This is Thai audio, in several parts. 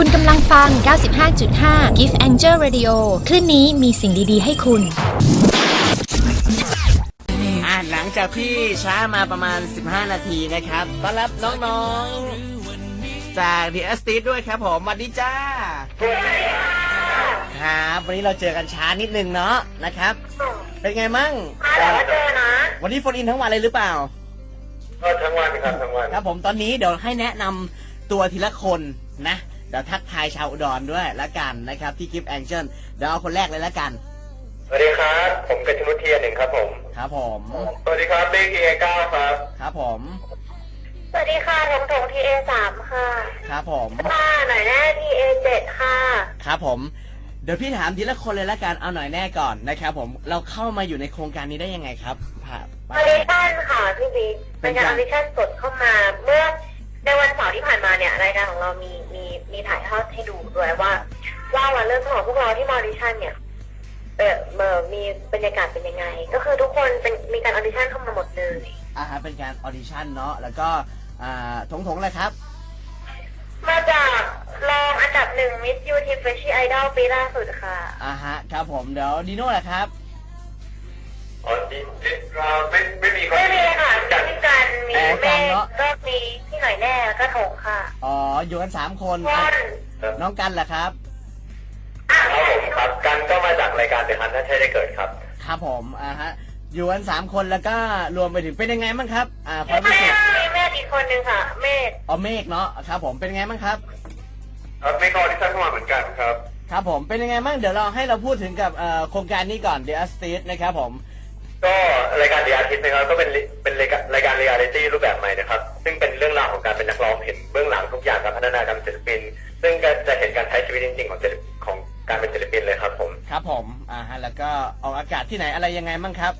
คุณกำลังฟัง 95.5 Gift Angel Radio คลื่นนี้มีสิ่งดีๆ ให้คุณ อ่าหลังจากที่ช้ามาประมาณ 15 นาทีนะครับต้อนรับน้องๆ จากดีแอสติด้วยครับผมสวัสดีจ้าครับวันนี้เราเจอกันช้านิดนึงเนาะนะครับ เป็นไงมั่งแต่ว่าเจอนะวันนี้โฟนอินทั้งวันเลยหรือเปล่า ก็ทั้งวันครับทั้งวัน ครับผมตอนนี้เดี๋ยวให้แนะนำตัวทีละคนนะ เดี๋ยวทักทายชาวอุดรด้วยละกันนะครับที่กิฟต์แองเจิลเดี๋ยวเอาคนแรกเลยละกัน สวัสดีครับ ผมกระชนุเทียนหนึ่งครับผม ครับผม สวัสดีครับเลขเอเก้าครับ ครับผม สวัสดีค่ะทงทงทีเอสามค่ะครับผม ค่ะหน่อยแน่ทีเอเจ็ดค่ะ ครับผม เดี๋ยวพี่ถามทีละคนเลยละกัน เอาหน่อยแน่ก่อนนะครับผม เราเข้ามาอยู่ในโครงการนี้ได้ยังไงครับผ่าออดิชั่นค่ะพี่บิ๊กเป็เป็นนกาการรออดิชั่นสดเข้ามา เมื่อในวันเสาร์ที่ผ่านมาเนี่ยรายการของเรามี มีมีถ่ายทอดให้ดูด้วยว่า ว่าวันเริ่มต้นของพวกเราที่มาออดิชั่นเนี่ยเออเอ่อมีบรรยากาศเป็นยังไง ก็คือทุกคนเป็นมีการออดิชั่นเข้ามาหมดเลยอ่าฮะเป็นการออดิชั่นเนาะแล้วก็อ่าทงทงเลยครับ มาจากรองอันดับหนึ่งมิสยูทีเฟชชี่ไอดอลปีล่าสุดค่ะอ่าฮะครับผมเดี๋ยวดีโน่แหละครับ อ๋อดีดีเราไม่ไม่มีคนไม่มีค่ะจัดมีกันมีอ๋อเมกันฆเนอะก็มีพี่ห น่อยแน่แล้วก็ถงค่ะอ๋อ อยู่กันสามคนคอะนน้องกันแหละครับอะครับผมครับกันก็มาจากรายการเดอะฮันถ้าใช่ได้เกิดครับ ครับผมอ่าฮะ อยู่กันสามคนแล้วก็รวมไปถึงเป็นยังไงบ้างครับ อ่าความไม่รู้สึกมีเมฆอีกคนหนึ่งค่ะ เมฆอ๋อเมฆเนาะครับ ผมเป็นยังไงบ้างครับ ครับไม่ก็ออดิชั่นเข้ามาเหมือนกันครับ ครับผมเป็นยังไงบ้างเดี๋ยวเราให้เราพูดถึงกับเอ่อโครงการนี้ก่อน The a s t e นะครับผม ก็รายการเดียร์ทิสนะครับก็เป็นเป็นรายการรายการเรียลิตี้รูปแบบใหม่นะครับ ซึ่งเป็นเรื่องราวของการเป็นนักร้องเห็นเบื้องหลังทุกอย่างการพัฒนาการเป็นศิลปิน ซึ่งก็จะเห็นการใช้ชีวิตจริงๆของศิลปของการเป็นศิลปินเลยครับ ผมครับผมอ่าฮะแล้วก็ออกอากาศที่ไหนอะไรยังไงบ้างครับ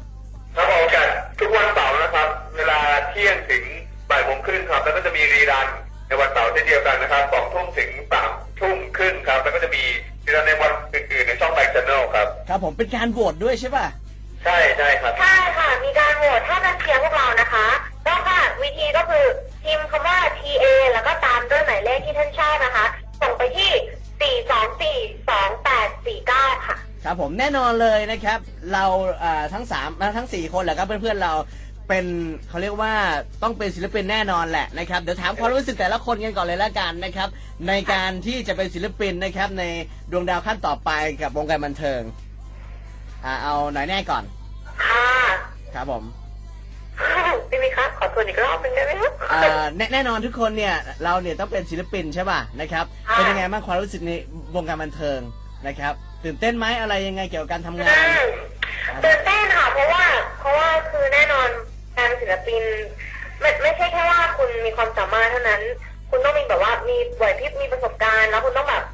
ครับออกอากาศทุกวันเสาร์นะครับ เวลาเที่ยงถึงบ่ายโมงครึ่งครับ แล้วก็จะมีรีรันในวันเสาร์เช่นเดียวกันนะครับสองทุ่มถึงสามทุ่มครึ่งครับ แล้วก็จะมีรีรันในวันอื่นๆในช่องไลฟ์ชแนลครับครับผมเป็นการโหวตด้วยใช่ป่ะ ใช่ใช่ครับ ใช่ค่ะ มีการโหวตถ้าจะเชียร์พวกเรานะคะก็ค่ะวิธีก็คือพิมพ์คำว่า TA แล้วก็ตามด้วยหมายเลขที่ท่านชอบนะคะ ส่งไปที่ 4242849 ค่ะ ครับผมแน่นอนเลยนะครับ เราอ่าทั้งสามอ่าทั้งสี่คนแหละครับเพื่อนๆเราเป็นเขาเรียกว่าต้องเป็นศิลปินแน่นอนแหละนะครับเดี๋ยวถามความรู้สึกแต่ละคนกันก่อนเลยละกันนะครับ ในการที่จะเป็นศิลปินนะครับในดวงดาวขั้นต่อไปกับวงการบันเทิงอ่าเอาหน่อยแน่ก่อน ค่ะ ครับผมพี่มิคะขอทวนอีกรอบหนึงได้ไหมคะอ่าแน่แน่นอนทุกคนเนี่ย เราเนี่ยต้องเป็นศิลปินใช่ป่ะนะครับค่ะเป็นยังไงบ้างความรู้สึกในวงการบันเทิงนะครับ ตื่นเต้นไหมอะไรยังไงเกี่ยวกับการทำงานตื่นเต้นค่ะเพราะว่า เพราะว่าคือแน่นอนการเป็นศิลปินไม่ไม่ใช่แค่ว่าคุณมีความสามารถเท่านั้น คุณต้องมีแบบว่ามีไหวพริบมีประสบการณ์แล้วคุณต้องแบบ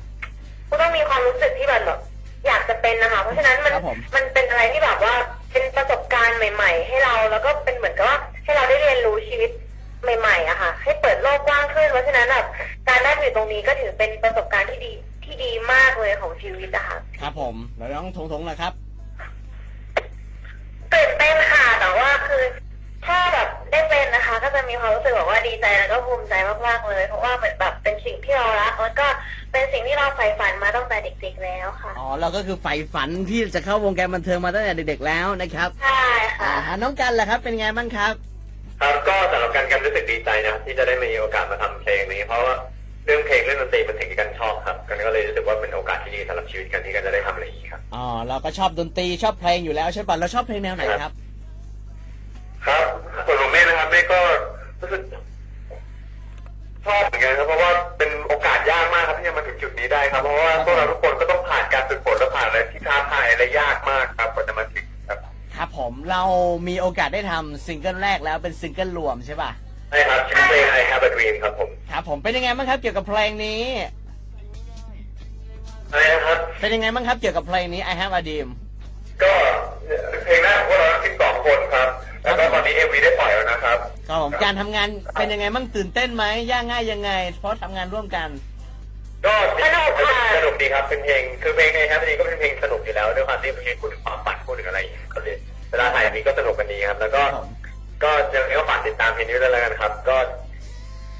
คุณต้องมีความรู้สึกที่แบบแบบอยากจะเป็นนะคะเพราะฉะนั้นมันครับผมมันเป็นอะไรที่แบบว่า เป็นประสบการณ์ใหม่ ๆ ให้เราแล้วก็เป็นเหมือนกับว่าให้เราได้เรียนรู้ชีวิตใหม่ๆอะค่ะ ให้เปิดโลกกว้างขึ้นเพราะฉะนั้นแบบการได้มาอยู่ตรงนี้ก็ถือเป็นประสบการณ์ที่ดีที่ดีมากเลยของชีวิตอะค่ะครับผมแล้วน้องทงทงนะครับตื่นเต้นค่ะแต่ว่าคือถ้าแบบได้เป็นนะคะ ก็จะมีความรู้สึกแบบว่าดีใจแล้วก็ภูมิใจมากๆเลย เพราะว่าเหมือนแบบเป็นสิ่งที่เรารักแล้วก็ เป็นสิ่งที่เราใฝ่ฝันมาตั้งแต่เด็กๆแล้วค่ะ อ๋อเราก็คือใฝ่ฝันที่จะเข้าวงการบันเทิงมาตั้งแต่เด็กๆแล้วนะครับใช่อ่าค่ะฮะน้องกันล่ะครับเป็นไงบ้างครับ ครับก็สำหรับการกันรู้สึกดีใจนะครับที่จะได้มีโอกาสมาทำเพลงนี้ เพราะว่าเรื่องเพลงเรื่องดนตรีเป็นสิ่งที่กันชอบครับกันก็เลยรู้สึกว่าเป็นโอกาสที่ดีสำหรับชีวิตกันที่กันจะได้ทำอะไรอย่างนี้ครับ อ๋อเราก็ชอบดนตรีชอบเพลงอยู่แล้วใช่ป่ะเราชอบเพลงแนวไหนครับ ครับ มีโอกาสได้ทำซิงเกิลแรกแล้วเป็นซิงเกิลรวมใช่ป่ะใช่ครับชื่อเพลง I Have a Dream ครับผมครับผมเป็นยังไงบ้างครับเกี่ยวกับเพลงนี้อะไรนะครับ เป็นยังไงบ้างครับเกี่ยวกับเพลงนี้ I Have a Dream ก็เพลงแรกของพวกเราทั้ง12คนครับ แล้วก็ตอนนี้ MV ได้ปล่อยแล้วนะครับครับผมการทำงานเป็นยังไงบ้างตื่นเต้นไหมยากง่ายยังไง เพราะทำงานร่วมกัน ก็สนุกดีครับเป็นเพลงคือเพลงในแฮปปี้ก็เป็นเพลงสนุกอยู่แล้วด้วยความที่เพลงพูดถึงความฝันพูดถึงอะไรอย่างเงี้ยก็เลยเวลาถ่าย นี้ก็สนุกกันดีครับ แล้วก็ครับผมก็ยังไงก็ฝากติดตามเพลงนี้ด้วยแล้วกันครับ ก็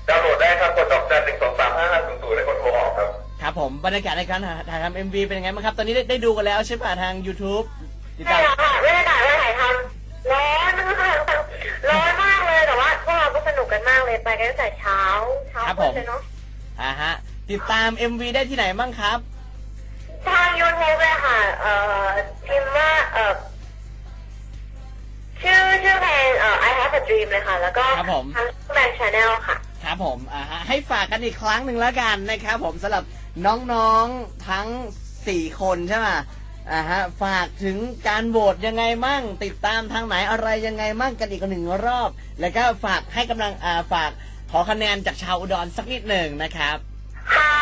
ดาวน์โหลดได้ครับกดดอกจันหนึ่งสองสามห้าห้าศูนย์ศูนย์แล้วกดโทรออกครับ ครับผมบรรยากาศในการถ่ายทำเอ็มวีเป็นยังไงบ้างครับ ตอนนี้ได้ได้ดูกันแล้วใช่ป่ะทาง YouTube ติดใช่ตามแล้วค่ะบรรยากาศเวลาถ่ายทำร้อนมากร้อนมากเลยแต่ว่าพวกเราก็สนุกกันมากเลยไปกันตั้งแต่เช้าเช้ามืดเลยเนาะอ่าฮะติดตาม MV ได้ที่ไหนบ้างครับ ทางยูทูบเลยค่ะเอ่อ ค่ะ แล้วก็ครับผม ทางแบงค์ชาแนลค่ะ ครับผมอ่าฮะให้ฝากกันอีกครั้งหนึ่งแล้วกันนะครับผมสำหรับน้องๆทั้ง 4 คนใช่ไหมอ่าฮะฝากถึงการโหวตยังไงมั่ง ติดตามทางไหนอะไรยังไงมั่งกันอีกหนึ่งรอบ แล้วก็ฝากให้กำลังอ่าฝากขอคะแนนจากชาวอุดรสักนิดหนึ่งนะครับ ค่ะก็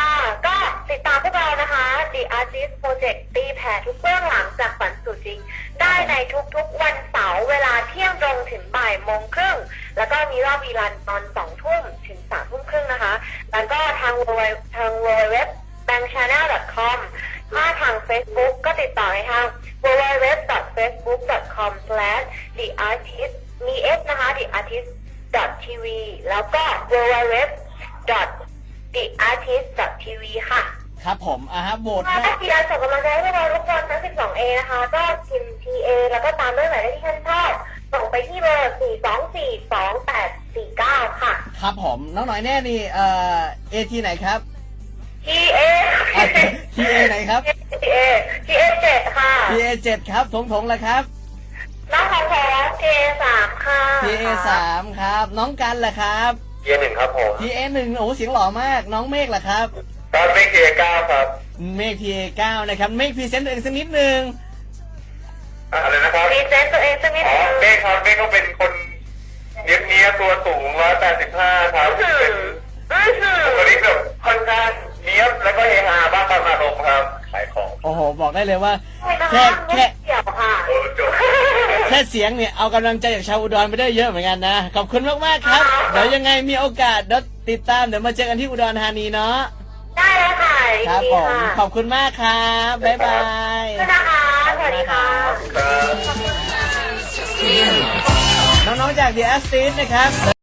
ติดตามพวกเรานะคะ The Artist Project ตีแผ่ทุกเบื้องหลังจากฝันสู่จริง ได้ในทุกๆวันเสาร์เวลาเที่ยงตรงถึงบ่ายโมงครึ่ง แล้วก็มีรอบวีรันตอนสองทุ่มถึงสามทุ่มครึ่งนะคะ แล้วก็ทาง w ทาง w w w b a n k c h a n n e l c o m ถ้าทาง Facebook ก็ติดต่อให้ทาง w w w f a c e b o o k c o m the artist มี s นะคะ the artist tv แล้วก็ w w w the artist tv ค่ะ ครับผมอ่าฮะโหวตถ้าให้เชียร์ส่งกำลังใจให้พวกเราทุกคนทั้ง 12A นะคะ ก็พิมพ์ TA แล้วก็ตามด้วยหมายเลขที่ท่านชอบส่งไปที่เบอร์ 4242849 ค่ะ ครับผมน้องหน่อยแน่นี่เอ่อเอทีไหนครับ TA ทีเอไหนครับ TA TA 7ค่ะ ทีเอเจ็ดครับถงถงแล้วครับน้องของแท้ TA 3ค่ะทีเอสามครับ น้องกันล่ะครับ เกียร์หนึ่งครับผม ทีเอหนึ่งโอ้โหเสียงหล่อมาก น้องเมฆล่ะครับ ตอนเป็นเกียร์เก้าครับเมฆทีเอเก้านะครับเมฆพรีเซนต์ตัวเองสักนิดนึงอะไรนะครับพรีเซนต์ตัวเองสักนิดอ๋อนึงเมฆครับเมฆก็เป็นคนเนี้ยบเนี้ยบตัวสูงร้อยแปดสิบห้าครับอื้อหืเป็อนอื้อหือบุคลิกแบบค่อนข้างเนี้ยบแล้วก็เฮฮาบ้างบางอารมณ์ครับขายของโอ้โหบอกได้เลยว่าแค่แค่แค่แค่เกี่ยวค่ะโอ้จบแค่เสียงเนี่ยเอากำลังใจจากชาวอุดรไปได้เยอะเหมือนกันนะ ขอบคุณมากๆครับ เดี๋ยวยังไงมีโอกาสเดี๋ยวติดตามเดี๋ยวมาเจอกันที่อุดรธานีเนาะ ได้เลยค่ะยินครับดีผมค่ะขอบคุณมากครับ บ๊ายบายขอบคุณนะคะ สวัสดีค่ะครับน้องๆจาก The a s t i s นะครับ